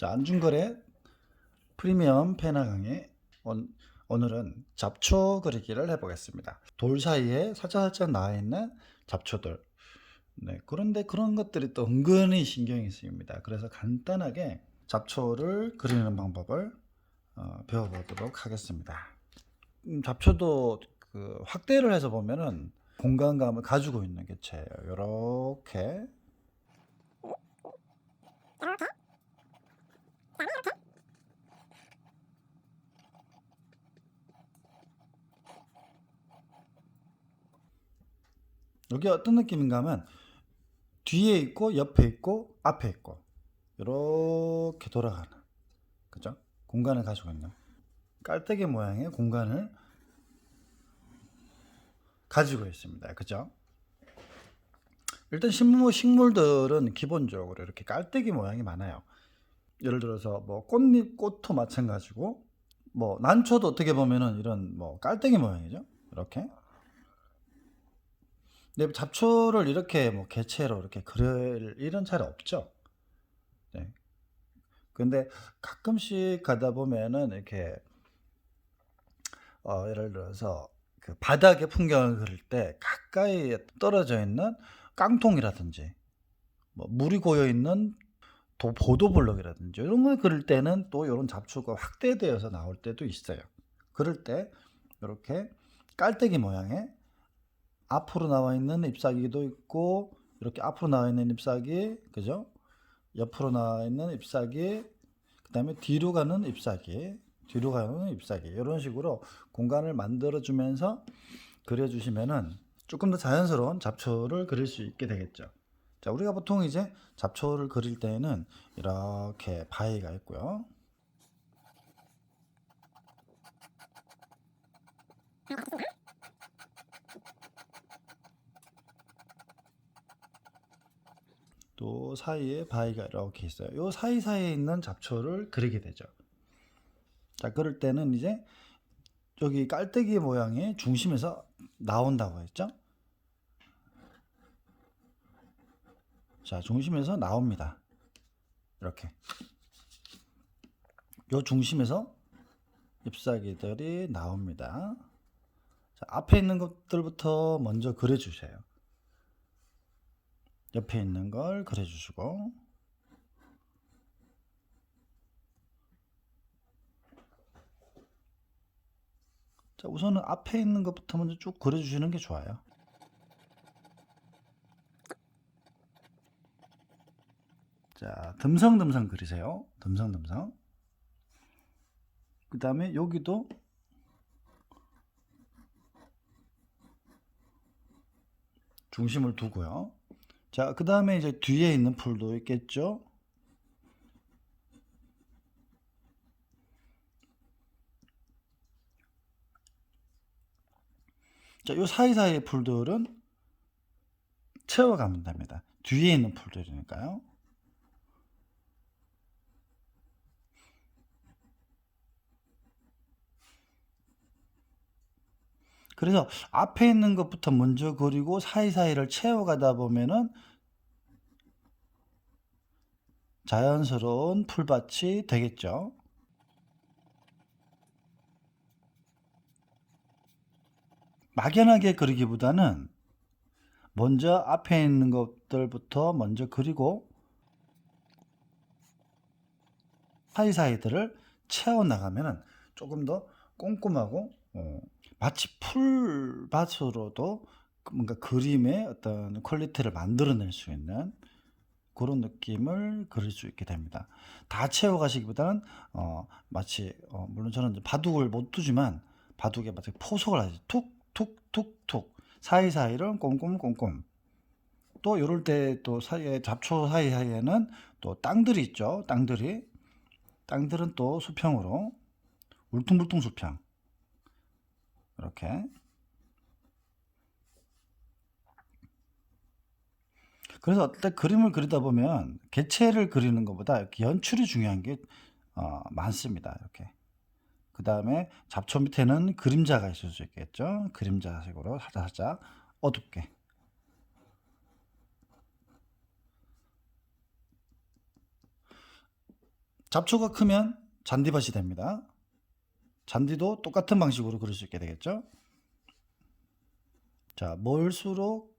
자, 안중거래 프리미엄 페나 강의 온, 오늘은 잡초 그리기를 해보겠습니다. 돌 사이에 살짝살짝 나와 있는 잡초들. 네, 그런데 그런 것들이 또 은근히 신경이 쓰입니다. 그래서 간단하게 잡초를 그리는 방법을 어, 배워보도록 하겠습니다. 음, 잡초도 그 확대를 해서 보면은 공간감을 가지고 있는 개체예요. 이렇게 여기 어떤 느낌인가 하면 뒤에 있고 옆에 있고 앞에 있고 이렇게 돌아가는 그죠? 공간을 가지고 있는 깔때기 모양의 공간을 가지고 있습니다. 그죠? 일단 식물, 식물들은 기본적으로 이렇게 깔때기 모양이 많아요. 예를 들어서 뭐 꽃잎, 꽃도 마찬가지고 뭐 난초도 어떻게 보면은 이런 뭐 깔때기 모양이죠. 이렇게. 근데 잡초를 이렇게 뭐 개체로 이렇게 그릴 일은 잘 없죠. 네. 근데 가끔씩 가다 보면은 이렇게 어, 예를 들어서 그 바닥의 풍경을 그릴 때 가까이 떨어져 있는 깡통이라든지 뭐 물이 고여 있는 도, 보도블럭이라든지 이런 걸 그릴 때는 또 이런 잡초가 확대되어서 나올 때도 있어요. 그럴 때 이렇게 깔때기 모양의 앞으로 나와 있는 잎사귀도 있고 이렇게 앞으로 나와 있는 잎사귀 그죠? 옆으로 나와 있는 잎사귀 그다음에 뒤로 가는 잎사귀 뒤로 가는 잎사귀 이런 식으로 공간을 만들어 주면서 그려 주시면은 조금 더 자연스러운 잡초를 그릴 수 있게 되겠죠. 자, 우리가 보통 이제 잡초를 그릴 때에는 이렇게 바위가 있고요. 또 사이에 바위가 이렇게 있어요. 요 사이사이에 있는 잡초를 그리게 되죠. 자, 그럴 때는 이제 여기 깔때기 모양의 중심에서 나온다고 했죠. 자, 중심에서 나옵니다. 이렇게. 요 중심에서 잎사귀들이 나옵니다. 자, 앞에 있는 것들부터 먼저 그려주세요. 옆에 있는 걸 그려주시고. 자 우선은 앞에 있는 것부터 먼저 쭉 그려주시는 게 좋아요. 자 듬성듬성 그리세요. 듬성듬성. 그 다음에 여기도 중심을 두고요 자, 그 다음에 이제 뒤에 있는 풀도 있겠죠? 자, 요 사이사이의 풀들은 채워가면 됩니다. 뒤에 있는 풀들이니까요. 그래서 앞에 있는 것부터 먼저 그리고 사이사이를 채워가다 보면은 자연스러운 풀밭이 되겠죠. 막연하게 그리기보다는 먼저 앞에 있는 것들부터 먼저 그리고 사이사이들을 채워 나가면은 조금 더 꼼꼼하고 어, 마치 풀밭으로도 뭔가 그림의 어떤 퀄리티를 만들어낼 수 있는 그런 느낌을 그릴 수 있게 됩니다. 다 채워가시기보다는 어, 마치 어, 물론 저는 바둑을 못 두지만 바둑에 마치 포석을 하지. 툭툭툭툭. 사이사이를 꼼꼼꼼꼼. 또 이럴 때 또 사이에 잡초 사이사이에는 또 땅들이 있죠. 땅들이. 땅들은 또 수평으로 울퉁불퉁 수평 이렇게 그래서 때 그림을 그리다 보면 개체를 그리는 것보다 연출이 중요한 게 어, 많습니다. 이렇게 그 다음에 잡초 밑에는 그림자가 있을 수 있겠죠. 그림자식으로 살짝 살짝 어둡게 잡초가 크면 잔디밭이 됩니다. 잔디도 똑같은 방식으로 그릴 수 있게 되겠죠. 자, 멀수록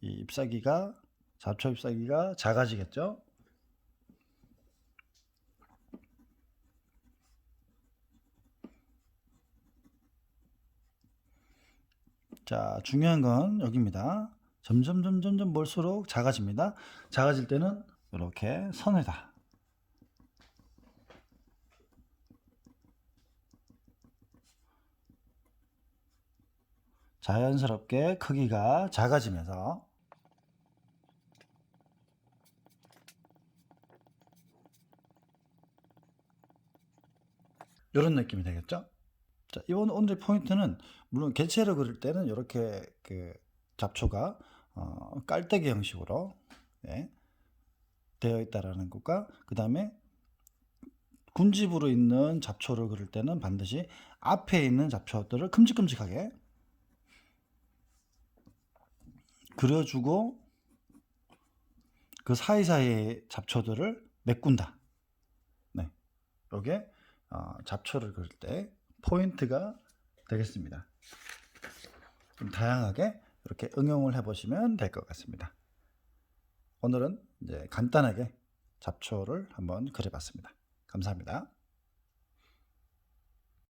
이 잎사귀가 잡초 잎사귀가 작아지겠죠. 자, 중요한 건 여기입니다. 점점 점점 점 멀수록 작아집니다. 작아질 때는 이렇게 선에다 자연스럽게 크기가 작아지면서 이런 느낌이 되겠죠? 자, 이번 오늘의 포인트는 물론 개체를 그릴 때는 이렇게 그 잡초가 어, 깔때기 형식으로 예, 되어 있다라는 것과 그 다음에 군집으로 있는 잡초를 그릴 때는 반드시 앞에 있는 잡초들을 큼직큼직하게 그려주고 그 사이사이의 잡초들을 메꾼다. 네, 이게 어, 잡초를 그릴 때 포인트가 되겠습니다. 좀 다양하게 이렇게 응용을 해보시면 될 것 같습니다. 오늘은 이제 간단하게 잡초를 한번 그려봤습니다. 감사합니다.